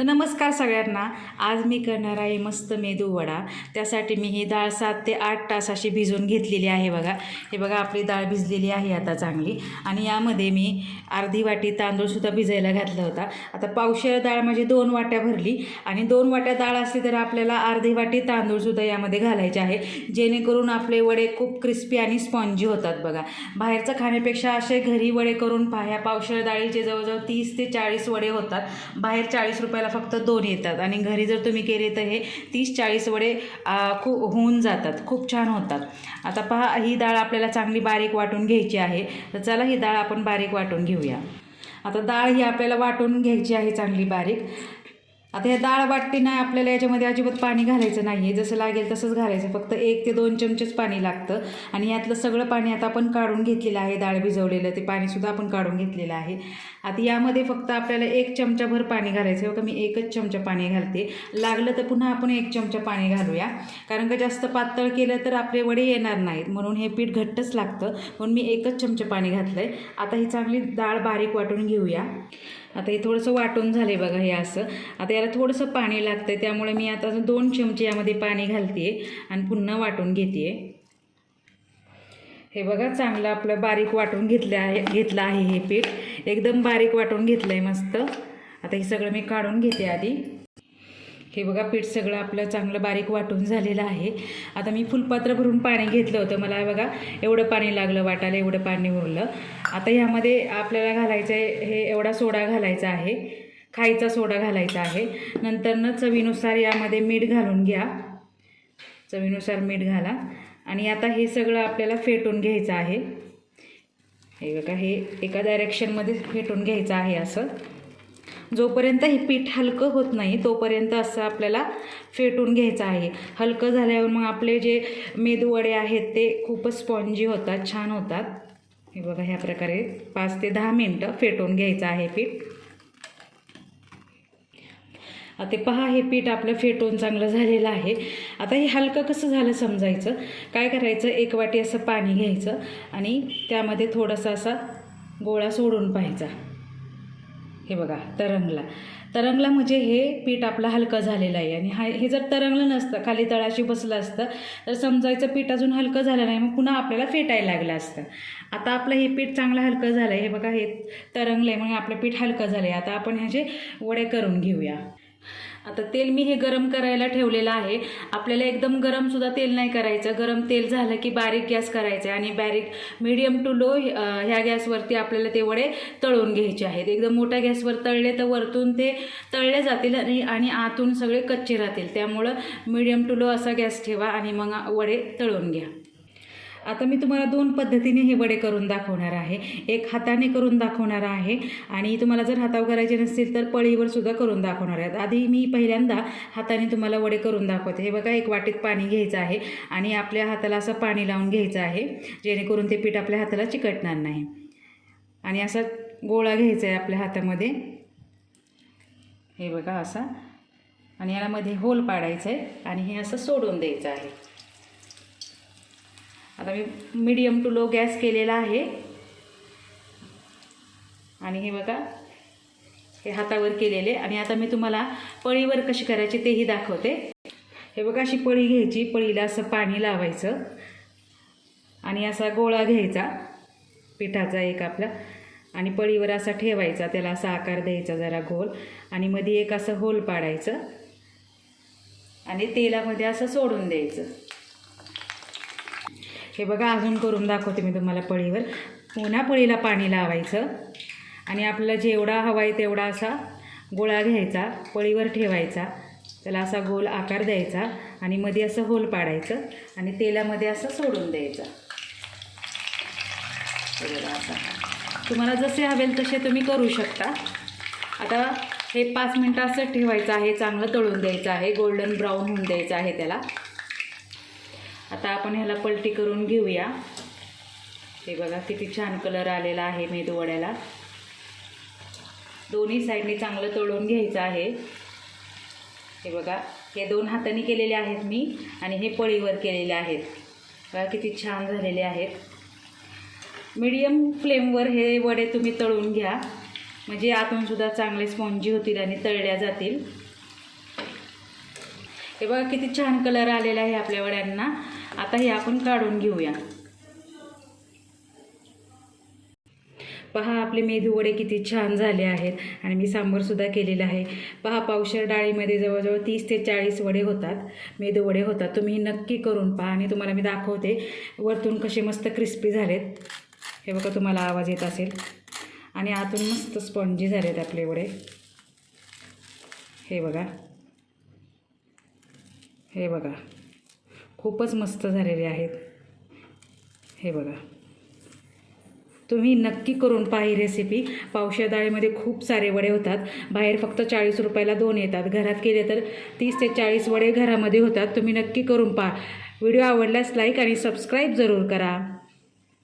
तर नमस्कार सगळ्यांना. आज मी करणार आहे मस्त मेदू वडा. त्यासाठी मी ही डाळ सात ते आठ तास अशी भिजवून घेतलेली आहे बघा. हे बघा आपली डाळ भिजलेली आहे आता चांगली. आणि यामध्ये मी अर्धी वाटी तांदूळसुद्धा भिजायला घातला होता. आता पावशेर डाळ म्हणजे दोन वाट्या भरली. आणि दोन वाट्या डाळ असली तर आपल्याला अर्धी वाटी तांदूळसुद्धा यामध्ये घालायचे आहे. जेणेकरून आपले वडे खूप क्रिस्पी आणि स्पॉन्जी होतात बघा. बाहेरचं खाण्यापेक्षा असे घरी वडे करून पाह्या पावशेर डाळीचे जवळजवळ तीस ते चाळीस वडे होतात. बाहेर चाळीस रुपयाला फक्त दोन येतात. आणि घरी जर तुम्ही केले तर हे तीस चाळीस वडे खूप होऊन जातात. खूप छान होतात. आता पहा ही डाळ आपल्याला चांगली बारीक वाटून घ्यायची आहे. तर चला ही डाळ आपण बारीक वाटून घेऊया. आता डाळ ही आपल्याला वाटून घ्यायची आहे चांगली बारीक. आता ह्या डाळ वाटते नाही आपल्याला याच्यामध्ये अजिबात पाणी घालायचं नाही आहे जसं लागेल तसंच घालायचं. फक्त एक ते दोन चमचेच पाणी लागतं. आणि यातलं सगळं पाणी आता आपण काढून घेतलेलं आहे डाळ भिजवलेलं. ते पाणीसुद्धा आपण काढून घेतलेलं आहे. आता यामध्ये फक्त आपल्याला एक चमचाभर पाणी घालायचं आहे. का मी एकच चमचा पाणी घालते. लागलं तर पुन्हा आपण एक चमचा पाणी घालूया. कारण का जास्त पातळ केलं तर आपले वडे येणार नाहीत. म्हणून हे पीठ घट्टच लागतं. म्हणून मी एकच चमचा पाणी घातलं आहे आता ही चांगली डाळ बारीक वाटून घेऊया. आता हे थोडंसं वाटून झालं बघा हे असं. आता याला थोडंसं पाणी लागतं त्यामुळे मी आता दोन चमचे यामध्ये पाणी घालते आणि पुन्हा वाटून घेते हे बघा चांगलं आपलं बारीक वाटून घेतलं आहे घेतलं आहे हे पीठ. एकदम बारीक वाटून घेतलं आहे मस्त. आता हे सगळं मी काढून घेते आधी. हे बघा पीठ सगळं आपलं चांगलं बारीक वाटून झालेलं आहे. आता मी फुलपात्र भरून पाणी घेतलं होतं. मला बघा एवढं पाणी लागलं वाटायला एवढं पाणी उरलं. आता ह्यामध्ये आपल्याला घालायचं आहे हे एवढा सोडा घालायचा आहे. खायचा सोडा घालायचा आहे. नंतरनं चवीनुसार यामध्ये मीठ घालून घ्या. चवीनुसार मीठ घाला. आणि आता हे सगळं आपल्याला फेटून घ्यायचं आहे. हे बघा हे एका डायरेक्शनमध्ये फेटून घ्यायचं आहे असं. जोपर्यंत हे पीठ हलकं होत नाही तोपर्यंत असं आपल्याला फेटून घ्यायचं आहे. हलकं झाल्यावर मग आपले जे मेदवडे आहेत ते खूपच स्पॉन्जी होतात छान होतात. हे बघा ह्या प्रकारे पाच ते दहा मिनटं फेटून घ्यायचं आहे पीठ. आता ते पहा हे पीठ आपलं फेटून चांगलं झालेलं आहे. आता हे हलकं कसं झालं समजायचं? काय करायचं? एक वाटी असं पाणी घ्यायचं आणि त्यामध्ये थोडासा असा गोळा सोडून पाहायचा. हे बघा तरंगला. तरंगला म्हणजे हे पीठ आपलं हलकं झालेलं आहे. आणि हा हे जर तरंगलं नसतं खाली तळाशी बसलं असतं तर समजायचं पीठ अजून हलकं झालं नाही मग पुन्हा आपल्याला फेटायला लागलं असतं. आता आपलं हे पीठ चांगलं हलकं झालं आहे. हे बघा हे तरंगलं आहे म्हणून आपलं पीठ हलकं झालं आहे आता आपण ह्याचे वडे करून घेऊया. आता तेल मी हे गरम करायला ठेवलेलं आहे. आपल्याला एकदम गरमसुद्धा तेल नाही करायचं. गरम तेल झालं की बारीक गॅस करायचा आहे आणि बारीक मीडियम टू लो ह्या गॅसवरती आपल्याला ते वडे तळून घ्यायचे आहेत. एकदम मोठ्या गॅसवर तळले तर वरतून ते तळले जातील आणि आणि आतून सगळे कच्चे राहतील. त्यामुळं मीडियम टू लो असा गॅस ठेवा आणि मग वडे तळून घ्या. आता मी तुम्हाला दोन पद्धतीने हे वडे करून दाखवणार आहे. एक हाताने करून दाखवणार आहे आणि तुम्हाला जर हातावर करायचे नसतील तर पळीवर सुद्धा करून दाखवणार आहेत आधी मी पहिल्यांदा हाताने तुम्हाला वडे करून दाखवते. हे बघा एक वाटीत पाणी घ्यायचं आहे आणि आपल्या हाताला असं पाणी लावून घ्यायचं आहे जेणेकरून ते पीठ आपल्या हाताला चिकटणार नाही. आणि असा गोळा घ्यायचा आहे आपल्या हातामध्ये. हे बघा असा. आणि याला मध्ये होल पाडायचं आहे आणि हे असं सोडून द्यायचं आहे. आता मी मीडियम टू लो गॅस केलेला आहे. आणि हे बघा हे हातावर केलेले. आणि आता मी तुम्हाला पळीवर कशी करायची तेही दाखवते. हे बघा अशी पळी घ्यायची. पळीला असं पाणी लावायचं. आणि असा गोळा घ्यायचा पिठाचा एक आपला. आणि पळीवर असा ठेवायचा त्याला असा आकार द्यायचा जरा गोल. आणि मध्ये एक असं होल पाडायचं. आणि तेलामध्ये असं सोडून द्यायचं. हे बघा अजून करून दाखवते मी तुम्हाला पळीवर. पुन्हा पळीला पाणी लावायचं आणि आपल्याला जेवढा हवा आहे तेवढा असा गोळा घ्यायचा पळीवर ठेवायचा. त्याला असा गोल आकार द्यायचा आणि मध्ये असं होल पाडायचं आणि तेलामध्ये असं सोडून द्यायचं. तुम्हाला जसे हवेल तसे तुम्ही करू शकता. आता हे पाच मिनटं असं ठेवायचं आहे चांगलं तळून द्यायचं आहे गोल्डन ब्राऊन होऊन द्यायचं आहे त्याला. आता आपण ह्याला पलटी करून घेऊया. हे बघा किती छान कलर आलेला आहे मेदू वड्याला. दोन्ही साईडने चांगलं तळून घ्यायचं आहे. हे बघा हे दोन हाताने केलेले आहेत मी आणि हे पळीवर केलेले आहेत. बघा किती छान झालेले आहेत. मीडियम फ्लेमवर हे वडे तुम्ही तळून घ्या. म्हणजे आतूनसुद्धा चांगले स्पॉन्जी होतील आणि तळल्या जातील. हे बघा किती छान कलर आलेला आहे आपल्या वड्यांना. आता हे आपण काढून घेऊया. पहा आपले मेदू वडे किती छान झाले आहेत आणि मी सांबरसुद्धा केलेलं आहे. पहा पावशर डाळीमध्ये जवळजवळ तीस ते चाळीस वडे होतात. मेदू वडे होतात. तुम्ही नक्की करून पहा आणि तुम्हाला मी दाखवते. वरतून कसे मस्त क्रिस्पी झालेत. हे बघा तुम्हाला आवाज येत असेल. आणि आतून मस्त स्पॉन्जी झालेत आपले वडे. हे बघा. हे बघा. खूपच मस्त झालेले आहेत. हे बघा. तुम्ही नक्की करून पहा ही रेसिपी पावशा डाळीमध्ये खूप सारे वडे होतात. बाहेर फक्त चाळीस रुपयाला दोन येतात. घरात केले तर तीस ते चाळीस वडे घरामध्ये होतात. तुम्ही नक्की करून पहा. व्हिडिओ आवडल्यास लाईक आणि सबस्क्राईब जरूर करा.